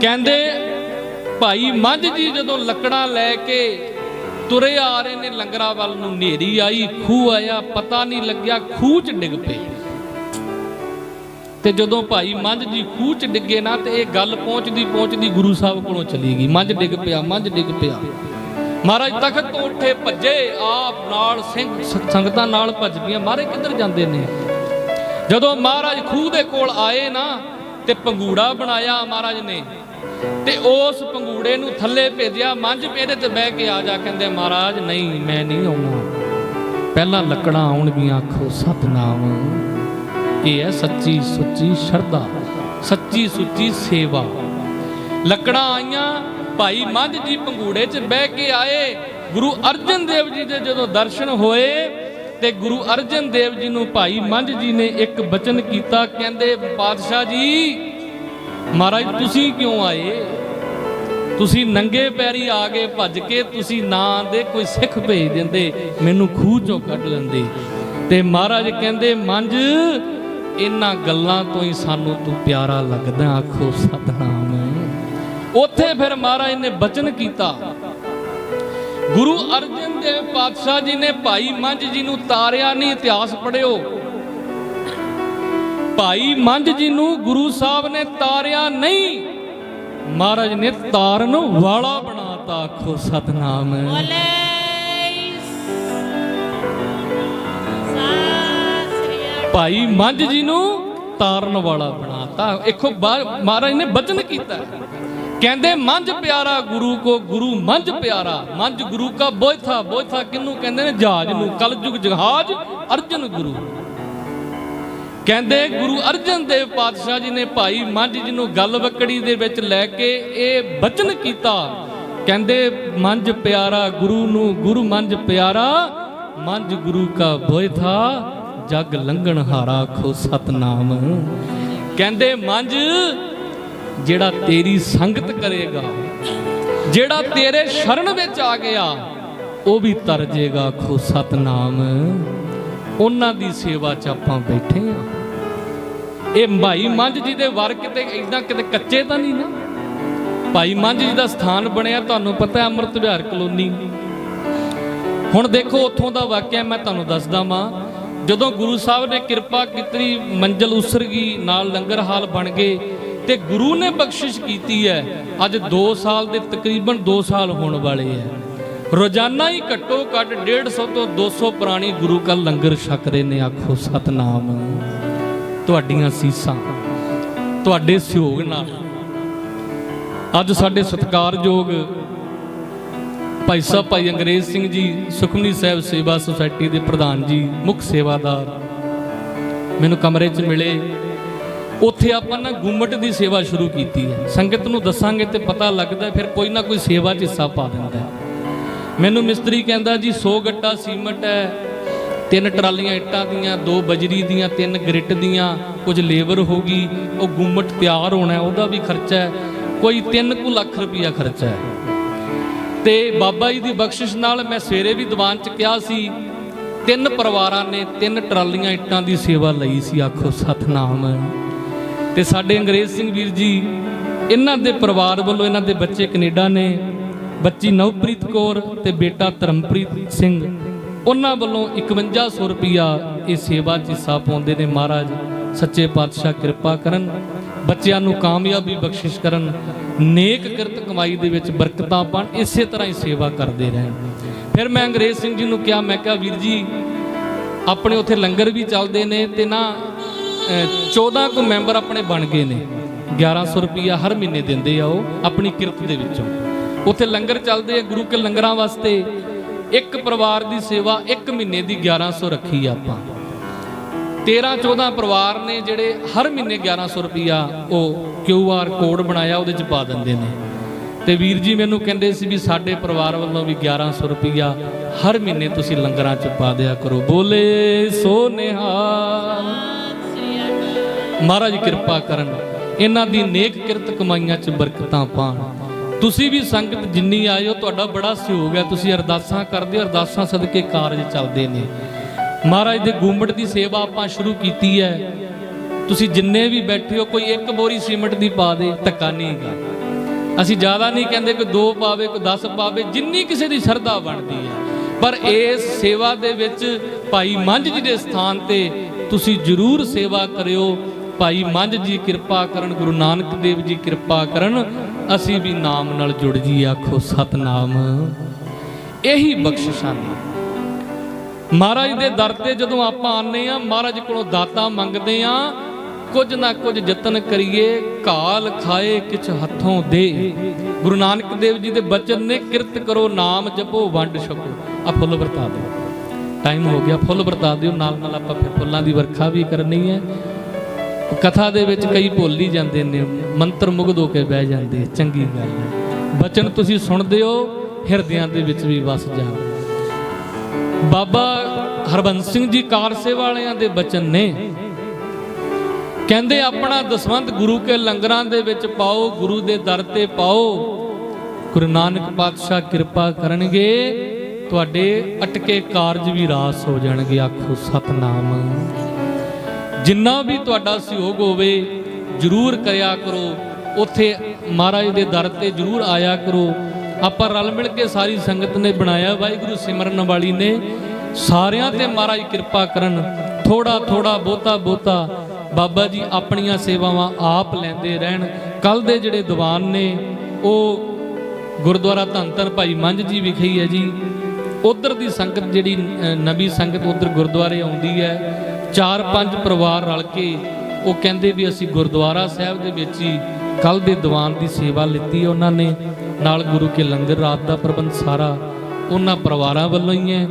ਕਹਿੰਦੇ, ਭਾਈ ਮੰਝ ਜੀ ਜਦੋਂ ਲੱਕੜਾਂ ਲੈ ਕੇ ਤੁਰੇ ਆ ਰਹੇ ਨੇ ਲੰਗਰਾਂ ਵੱਲ ਨੂੰ ਨੇਰੀ ਆਈ, ਖੂਹ ਆਇਆ, ਪਤਾ ਨਹੀਂ ਲੱਗਿਆ ਖੂਹ 'ਚ ਡਿੱਗ ਪਏ ਤੇ ਜਦੋਂ ਭਾਈ ਮੰਝ ਜੀ ਖੂਹ 'ਚ ਡਿੱਗੇ ਨਾ, ਤੇ ਇਹ ਗੱਲ ਪਹੁੰਚਦੀ ਪਹੁੰਚਦੀ ਗੁਰੂ ਸਾਹਿਬ ਕੋਲੋਂ ਚਲੀ ਗਈ। ਮੰਝ ਡਿੱਗ ਪਿਆ, ਮੰਝ ਡਿੱਗ ਪਿਆ। ਮਹਾਰਾਜ ਤਖਤ ਤੋਂ ਉੱਠੇ, ਭੱਜੇ, ਆਪ ਨਾਲ ਸਿੰਘ ਸੰਗਤਾਂ ਨਾਲ ਭੱਜ ਗਈਆਂ ਮਾਰੇ ਕਿੱਧਰ ਜਾਂਦੇ ਨੇ? ਜਦੋਂ ਮਹਾਰਾਜ ਖੂਹ ਦੇ ਕੋਲ ਆਏ ਨਾ, ਤੇ ਪੰਗੂੜਾ ਬਣਾਇਆ ਮਹਾਰਾਜ ਨੇ। ਤੇ ਉਸ ਪੰਗੂੜੇ ਨੂੰ ਥੱਲੇ ਭੇਜਿਆ ਮੰਝ ਇਹਦੇ ਤੇ ਬਹਿ ਕੇ ਆ ਜਾ ਕਹਿੰਦੇ, ਮਹਾਰਾਜ, ਨਹੀਂ, ਮੈਂ ਨਹੀਂ ਆਉਣਾ। ਪਹਿਲਾਂ ਲੱਕੜਾਂ ਆਉਣਗੀਆਂ, ਆਖੋ, ਸਤਨਾਮ। ਇਹ ਹੈ ਸੱਚੀ ਸੁੱਚੀ ਸ਼ਰਧਾ, ਸੱਚੀ ਸੁੱਚੀ ਸੇਵਾ। ਲੱਕੜਾਂ ਆਈਆਂ, ਭਾਈ ਮੰਝ ਜੀ ਪੰਗੂੜੇ 'ਚ ਬਹਿ ਕੇ ਆਏ। ਗੁਰੂ ਅਰਜਨ ਦੇਵ ਜੀ ਦੇ ਜਦੋਂ ਦਰਸ਼ਨ ਹੋਏ ਤੇ ਗੁਰੂ ਅਰਜਨ ਦੇਵ ਜੀ ਨੂੰ ਭਾਈ ਮੰਝ ਜੀ ਨੇ ਇੱਕ ਬਚਨ ਕੀਤਾ, ਕਹਿੰਦੇ ਪਾਤਸ਼ਾਹ ਜੀ ਮਹਾਰਾਜ, ਤੁਸੀਂ ਕਿਉਂ ਆਏ? ਤੁਸੀਂ ਨੰਗੇ ਪੈਰੀ ਆ ਕੇ ਭੱਜ ਕੇ ਤੁਸੀਂ ਨਾ ਦੇ ਕੋਈ ਸਿੱਖ ਭੇਜ ਦਿੰਦੇ, ਮੈਨੂੰ ਖੂਹ ਚੋਂ ਕੱਢ ਲੈਂਦੇ। ਤੇ ਮਹਾਰਾਜ ਕਹਿੰਦੇ ਮੰਜ ਇਹਨਾਂ ਗੱਲਾਂ ਤੋਂ ਹੀ ਸਾਨੂੰ ਤੂੰ ਪਿਆਰਾ ਲੱਗਦਾ, ਆਖੋ ਸਤਨਾਮ। ਉੱਥੇ ਫਿਰ ਮਹਾਰਾਜ ਨੇ ਬਚਨ ਕੀਤਾ। ਗੁਰੂ ਅਰਜਨ ਦੇਵ ਪਾਤਸ਼ਾਹ ਜੀ ਨੇ ਭਾਈ ਮੰਝ ਜੀ ਨੂੰ ਤਾਰਿਆ ਨਹੀਂ ਇਤਿਹਾਸ ਪੜਿਓ ਭਾਈ ਮੰਝ ਜੀ ਨੂੰ ਗੁਰੂ ਸਾਹਿਬ ਨੇ ਤਾਰਿਆ ਨਹੀਂ। ਮਹਾਰਾਜ ਨੇ ਤਾਰਨ ਵਾਲਾ ਬਣਾਤਾ ਆਖੋ ਸਤਨਾਮ। ਬੋਲੇ ਭਾਈ ਮੰਝ ਜੀ ਨੂੰ ਤਾਰਨ ਵਾਲਾ ਬਣਾਤਾ। ਬਾ- ਮਹਾਰਾਜ ਨੇ ਬਚਨ ਕੀਤਾ। ਕਹਿੰਦੇ ਮੰਝ ਪਿਆਰਾ ਗੁਰੂ ਕੋ ਗੁਰੂ ਮੰਝ ਪਿਆਰਾ। ਮੰਝ ਗੁਰੂ ਕਾ ਬੋਇਥਾ ਬੋਇਥਾ ਕਿਹਨੂੰ ਕਹਿੰਦੇ ਨੇ? ਜਹਾਜ ਨੂੰ ਕਲਯੁਗ ਜਹਾਜ ਅਰਜਨ ਗੁਰੂ। ਕਹਿੰਦੇ ਗੁਰੂ ਅਰਜਨ ਦੇਵ ਪਾਤਸ਼ਾਹ ਜੀ ਨੇ ਭਾਈ ਮੰਝ ਜੀ ਨੂੰ ਗੱਲ ਵਕੜੀ ਦੇ ਵਿੱਚ ਲੈ ਕੇ ਇਹ ਬਚਨ ਕੀਤਾ। ਕਹਿੰਦੇ ਮੰਝ ਪਿਆਰਾ ਗੁਰੂ ਨੂੰ, ਗੁਰੂ ਮੰਝ ਪਿਆਰਾ ਮੰਝ ਗੁਰੂ ਕਾ ਬੋਇਥਾ ਜਗ ਲੰਘਣ ਹਾਰਾ ਖੋ ਸਤਨਾਮ। ਕਹਿੰਦੇ ਮੰਝ ਜਿਹੜਾ ਤੇਰੀ ਸੰਗਤ ਕਰੇਗਾ, ਜਿਹੜਾ ਤੇਰੇ ਸ਼ਰਨ ਵਿੱਚ ਆ ਗਿਆ, ਉਹ ਵੀ ਤਰ ਜੇਗਾ ਖੋ ਸਤਨਾਮ। ਉਹਨਾਂ ਦੀ ਸੇਵਾ 'ਚ ਆਪਾਂ ਬੈਠੇ ਆ। ਇਹ ਭਾਈ ਮੰਝ ਜੀ ਦੇ ਵਰ ਕਿਤੇ ਇਦਾਂ ਕਿਤੇ ਕੱਚੇ ਤਾਂ ਨਹੀਂ ਨਾ? ਭਾਈ ਮੰਝ ਜੀ ਦਾ ਸਥਾਨ ਬਣਿਆ, ਤੁਹਾਨੂੰ ਪਤਾ ਅੰਮ੍ਰਿਤ ਵਿਹਾਰ ਕਲੋਨੀ। ਹੁਣ ਦੇਖੋ ਉੱਥੋਂ ਦਾ ਵਾਕਿਆ ਮੈਂ ਤੁਹਾਨੂੰ ਦੱਸਦਾ ਵਾਂ, ਜਦੋਂ ਗੁਰੂ ਸਾਹਿਬ ਨੇ ਕਿਰਪਾ ਕੀਤੀ, ਮੰਜ਼ਲ ਉਸਰ ਗਈ, ਨਾਲ ਲੰਗਰ ਹਾਲ ਬਣ ਗਏ, ਤੇ ਗੁਰੂ ਨੇ ਬਖਸ਼ਿਸ਼ ਕੀਤੀ ਹੈ, ਅੱਜ 2 ਸਾਲ ਦੇ, ਤਕਰੀਬਨ 2 ਸਾਲ ਹੋਣ ਵਾਲੇ ਹੈ। ਰੋਜ਼ਾਨਾ ਹੀ ਘੱਟੋ ਘੱਟ 150 ਤੋਂ 200 ਪੁਰਾਣੀ ਗੁਰੂ ਕਾ ਲੰਗਰ ਛਕ ਰਹੇ ਨੇ, ਆਖੋ ਸਤਨਾਮ। ਤੁਹਾਡੀਆਂ ਸੀਸਾਂ ਤੁਹਾਡੇ ਸਹਿਯੋਗ ਨਾਲ। ਅੱਜ ਸਾਡੇ ਸਤਿਕਾਰਯੋਗ ਭਾਈ ਸਾਹਿਬ, ਭਾਈ ਅੰਗਰੇਜ਼ ਸਿੰਘ ਜੀ, ਸੁਖਮਨੀ ਸਾਹਿਬ ਸੇਵਾ ਸੁਸਾਇਟੀ ਦੇ ਪ੍ਰਧਾਨ ਜੀ, ਮੁੱਖ ਸੇਵਾਦਾਰ, ਮੈਨੂੰ ਕਮਰੇ 'ਚ ਮਿਲੇ। ਉੱਥੇ ਆਪਾਂ ਨਾ ਗੁੰਮਟ ਦੀ ਸੇਵਾ ਸ਼ੁਰੂ ਕੀਤੀ ਹੈ। ਸੰਗਤ ਨੂੰ ਦੱਸਾਂਗੇ ਤੇ ਪਤਾ ਲੱਗਦਾ ਫਿਰ ਕੋਈ ਨਾ ਕੋਈ ਸੇਵਾ 'ਚ ਹਿੱਸਾ ਪਾ ਦਿੰਦਾ ਮੈਨੂੰ ਮਿਸਤਰੀ ਕਹਿੰਦਾ, ਜੀ 100 ਗੱਟਾ ਸੀਮਟ ਹੈ ਤਿੰਨ ਟਰਾਲੀਆਂ ਇੱਟਾਂ ਦੀਆਂ, ਦੋ ਬਜਰੀ ਦੀਆਂ, ਤਿੰਨ ਗ੍ਰਿਟ ਦੀਆਂ, ਕੁਝ ਲੇਬਰ ਹੋਗੀ ਉਹ ਗੁੰਮਟ ਤਿਆਰ ਹੋਣਾ ਉਹਦਾ ਵੀ ਖਰਚਾ ਹੈ। ਕੋਈ 3 ਕੁ ਲੱਖ ਰੁਪਈਆ ਖਰਚਾ ਹੈ। ਤੇ ਬਾਬਾ ਜੀ ਦੀ ਬਖਸ਼ਿਸ਼ ਨਾਲ ਮੈਂ ਸਵੇਰੇ ਵੀ ਦੀਵਾਨ ਚ ਕਿਹਾ ਸੀ, ਤਿੰਨ ਪਰਿਵਾਰਾਂ ਨੇ ਤਿੰਨ ਟਰਾਲੀਆਂ ਇੱਟਾਂ ਦੀ ਸੇਵਾ ਲਈ ਸੀ, ਆਖੋ ਸਤਨਾਮ। ਤੇ ਸਾਡੇ ਅੰਗਰੇਜ਼ ਸਿੰਘ ਵੀਰ ਜੀ, ਇਹਨਾਂ ਦੇ ਪਰਿਵਾਰ ਵੱਲੋਂ ਇਹਨਾਂ ਦੇ ਬੱਚੇ ਕੈਨੇਡਾ ਨੇ, ਬੱਚੀ ਨਵਪ੍ਰੀਤ ਕੌਰ ਤੇ ਬੇਟਾ ਧਰਮਪ੍ਰੀਤ ਸਿੰਘ। ਉਹਨਾਂ ਵੱਲੋਂ 5100 ਰੁਪਿਆ ਇਹ ਸੇਵਾ 'ਚ ਹਿੱਸਾ ਪਾਉਂਦੇ ਨੇ ਮਹਾਰਾਜ। ਸੱਚੇ ਪਾਤਸ਼ਾਹ ਕਿਰਪਾ ਕਰਨ ਬੱਚਿਆਂ ਨੂੰ ਕਾਮਯਾਬੀ ਬਖਸ਼ਿਸ਼ ਕਰਨ ਨੇਕ ਕਿਰਤ ਕਮਾਈ ਦੇ ਵਿੱਚ ਬਰਕਤਾਂ ਪਾਣ ਇਸੇ ਤਰ੍ਹਾਂ ਹੀ ਸੇਵਾ ਕਰਦੇ ਰਹਿਣ। ਫਿਰ ਮੈਂ ਅੰਗਰੇਜ਼ ਸਿੰਘ ਜੀ ਨੂੰ ਕਿਹਾ ਮੈਂ ਕਿਹਾ ਵੀਰ ਜੀ ਆਪਣੇ ਉੱਥੇ ਲੰਗਰ ਵੀ ਚੱਲਦੇ ਨੇ ਤੇ ਨਾ ਅਹ, 14 ਕੁ ਮੈਂਬਰ ਆਪਣੇ ਬਣ ਗਏ ਨੇ। 1100 ਰੁਪਿਆ ਹਰ ਮਹੀਨੇ ਦਿੰਦੇ ਆ ਉਹ ਆਪਣੀ ਕਿਰਤ ਦੇ ਵਿੱਚੋਂ। ਉੱਥੇ ਲੰਗਰ ਚੱਲਦੇ ਆ ਗੁਰੂ ਕੇ ਲੰਗਰਾਂ ਵਾਸਤੇ। ਇੱਕ ਪਰਿਵਾਰ ਦੀ ਸੇਵਾ ਇੱਕ ਮਹੀਨੇ ਦੀ 1100 ਰੱਖੀ ਆਪਾਂ। 13 14 ਪਰਿਵਾਰ ਨੇ ਜਿਹੜੇ ਹਰ ਮਹੀਨੇ 1100 ਰੁਪਿਆ ਉਹ ਕਿਊ ਆਰ ਕੋਡ ਬਣਾਇਆ, ਉਹਦੇ ਚ ਪਾ ਦਿੰਦੇ ਨੇ। ਤੇ ਵੀਰ ਜੀ ਮੈਨੂੰ ਕਹਿੰਦੇ ਸੀ ਵੀ ਸਾਡੇ ਪਰਿਵਾਰ ਵੱਲੋਂ ਵੀ 1100 ਰੁਪਿਆ ਹਰ ਮਹੀਨੇ ਤੁਸੀਂ ਲੰਗਰਾਂ ਚ ਪਾ ਦਿਆ ਕਰੋ। ਬੋਲੇ ਸੋ ਨਿਹਾਲ। ਮਹਾਰਾਜ ਕਿਰਪਾ ਕਰਨ, ਇਹਨਾਂ ਦੀ ਨੇਕ ਕਿਰਤ ਕਮਾਈਆਂ 'ਚ ਬਰਕਤਾਂ ਪਾਣ। ਤੁਸੀਂ ਵੀ ਸੰਗਤ ਜਿੰਨੀ ਆਏ ਹੋ ਤੁਹਾਡਾ ਬੜਾ ਸਹਿਯੋਗ ਹੈ। ਤੁਸੀਂ ਅਰਦਾਸਾਂ ਕਰਦੇ ਹੋ, ਅਰਦਾਸਾਂ ਸਦਕੇ ਕਾਰਜ ਚੱਲਦੇ ਨੇ। ਮਹਾਰਾਜ ਦੇ ਗੁੰਮਟ ਦੀ ਸੇਵਾ ਆਪਾਂ ਸ਼ੁਰੂ ਕੀਤੀ ਹੈ। ਤੁਸੀਂ ਜਿੰਨੇ ਵੀ ਬੈਠੇ ਹੋ, ਕੋਈ ਇੱਕ ਬੋਰੀ ਸੀਮਟ ਦੀ ਪਾ ਦੇ, ਧੱਕਾ ਨਹੀਂ ਹੈਗਾ। ਅਸੀਂ ਜ਼ਿਆਦਾ ਨਹੀਂ ਕਹਿੰਦੇ ਕੋਈ ਦੋ ਪਾਵੇ ਕੋਈ 10 ਪਾਵੇ, ਜਿੰਨੀ ਕਿਸੇ ਦੀ ਸ਼ਰਧਾ ਬਣਦੀ ਹੈ। ਪਰ ਇਸ ਸੇਵਾ ਦੇ ਵਿੱਚ ਭਾਈ ਮੰਝ ਜੀ ਦੇ ਸਥਾਨ ਤੇ ਤੁਸੀਂ ਜ਼ਰੂਰ ਸੇਵਾ ਕਰਿਓ। ਭਾਈ ਮੰਝ ਜੀ ਕਿਰਪਾ ਕਰਨ, ਗੁਰੂ ਨਾਨਕ ਦੇਵ ਜੀ ਕਿਰਪਾ ਕਰਨ। ਅਸੀਂ ਵੀ ਨਾਮ ਨਾਲ ਜੁੜ ਜੀ ਆਖੋ ਸਤਨਾਮ। ਇਹੀ ਬਖਸ਼ਿਸ਼ਾਂ ਨੇ। ਮਹਾਰਾਜ ਦੇ ਦਰ ਤੇ ਜਦੋਂ ਆਪਾਂ ਆਨੇ ਆ ਮਹਾਰਾਜ ਕੋਲੋਂ ਦਾਤਾ ਮੰਗਦੇ ਆ ਕੁਝ ਨਾ ਕੁਝ ਯਤਨ ਕਰੀਏ ਕਾਲ ਖਾਏ ਕਿਛ ਹੱਥੋਂ ਦੇ। ਗੁਰੂ ਨਾਨਕ ਦੇਵ ਜੀ ਦੇ ਬਚਨ ਨੇ, ਕਿਰਤ ਕਰੋ, ਨਾਮ ਜਪੋ, ਵੰਡ ਛਕੋ। ਆ ਫੁੱਲ ਵਰਤਾ ਦਿਓ। ਟਾਈਮ ਹੋ ਗਿਆ, ਫੁੱਲ ਵਰਤਾ ਦਿਓ। ਨਾਲ ਨਾਲ ਆਪਾਂ ਫਿਰ ਫੁੱਲਾਂ ਦੀ ਵਰਖਾ ਵੀ ਕਰਨੀ ਹੈ। ਕਥਾ ਦੇ ਵਿੱਚ ਕਈ ਭੁੱਲ ਹੀ ਜਾਂਦੇ ਨੇ, ਮੰਤਰ ਮੁਗਧ ਹੋ ਕੇ ਬਹਿ ਜਾਂਦੇ ਚੰਗੀ ਗੱਲ ਹੈ। ਬਚਨ ਤੁਸੀਂ ਸੁਣਦੇ ਹੋ, ਹਿਰਦਿਆਂ ਦੇ ਵਿੱਚ ਵੀ ਵਸ ਜਾਂਦੇ ਬਾਬਾ ਹਰਬੰਸ ਸਿੰਘ ਜੀ ਕਾਰ ਵਾਲਿਆਂ ਦੇ ਬਚਨ ਨੇ, ਕਹਿੰਦੇ ਆਪਣਾ ਦਸਵੰਤ ਗੁਰੂ ਕੇ ਲੰਗਰਾਂ ਦੇ ਵਿੱਚ ਪਾਓ, ਗੁਰੂ ਦੇ ਦਰ ਤੇ ਪਾਓ। ਗੁਰੂ ਨਾਨਕ ਪਾਤਸ਼ਾਹ ਕਿਰਪਾ ਕਰਨਗੇ, ਤੁਹਾਡੇ ਅਟਕੇ ਕਾਰਜ ਵੀ ਰਾਸ ਹੋ ਜਾਣਗੇ, ਆਖੋ ਸਤਨਾਮ। ਜਿੰਨਾ ਵੀ ਤੁਹਾਡਾ ਸਹਿਯੋਗ ਹੋਵੇ, ਜਰੂਰ ਕਰਿਆ ਕਰੋ। ਉੱਥੇ ਮਹਾਰਾਜ ਦੇ ਦਰ ਤੇ ਜਰੂਰ ਆਇਆ ਕਰੋ। ਆਪਾਂ ਰਲ ਮਿਲ ਕੇ ਸਾਰੀ ਸੰਗਤ ਨੇ ਬਣਾਇਆ। ਵਾਹਿਗੁਰੂ ਸਿਮਰਨ ਵਾਲੀ ਨੇ। ਸਾਰਿਆਂ ਤੇ ਮਹਾਰਾਜ ਕਿਰਪਾ ਕਰਨ। ਥੋੜਾ ਥੋੜਾ ਬਹੁਤਾ ਬਹੁਤਾ। ਬਾਬਾ ਜੀ ਆਪਣੀਆਂ ਸੇਵਾਵਾਂ ਆਪ ਲੈਂਦੇ ਰਹਿਣ। ਕੱਲ ਦੇ ਜਿਹੜੇ ਦੀਵਾਨ ਨੇ, ਉਹ ਗੁਰਦੁਆਰਾ ਧੰਨ ਧੰਨ ਭਾਈ ਮੰਝ ਜੀ ਵਿਖੇ ਹੀ ਹੈ ਜੀ। ਉਧਰ ਦੀ ਸੰਗਤ ਜਿਹੜੀ ਨਵੀਂ ਸੰਗਤ ਉਧਰ ਗੁਰਦੁਆਰੇ ਆਉਂਦੀ ਹੈ। ਚਾਰ ਪੰਜ ਪਰਿਵਾਰ ਰਲ ਕੇ ਉਹ ਕਹਿੰਦੇ ਵੀ ਅਸੀਂ ਗੁਰਦੁਆਰਾ ਸਾਹਿਬ ਦੇ ਵਿੱਚ ਹੀ ਕੱਲ ਦੇ ਦੀਵਾਨ ਦੀ ਸੇਵਾ ਲਿੱਤੀ ਉਹਨਾਂ ਨੇ। ਨਾਲ ਗੁਰੂ ਕੇ ਲੰਗਰ, ਰਾਤ ਦਾ ਪ੍ਰਬੰਧ ਸਾਰਾ ਉਹਨਾਂ ਪਰਿਵਾਰਾਂ ਵੱਲੋਂ ਹੀ ਹੈ।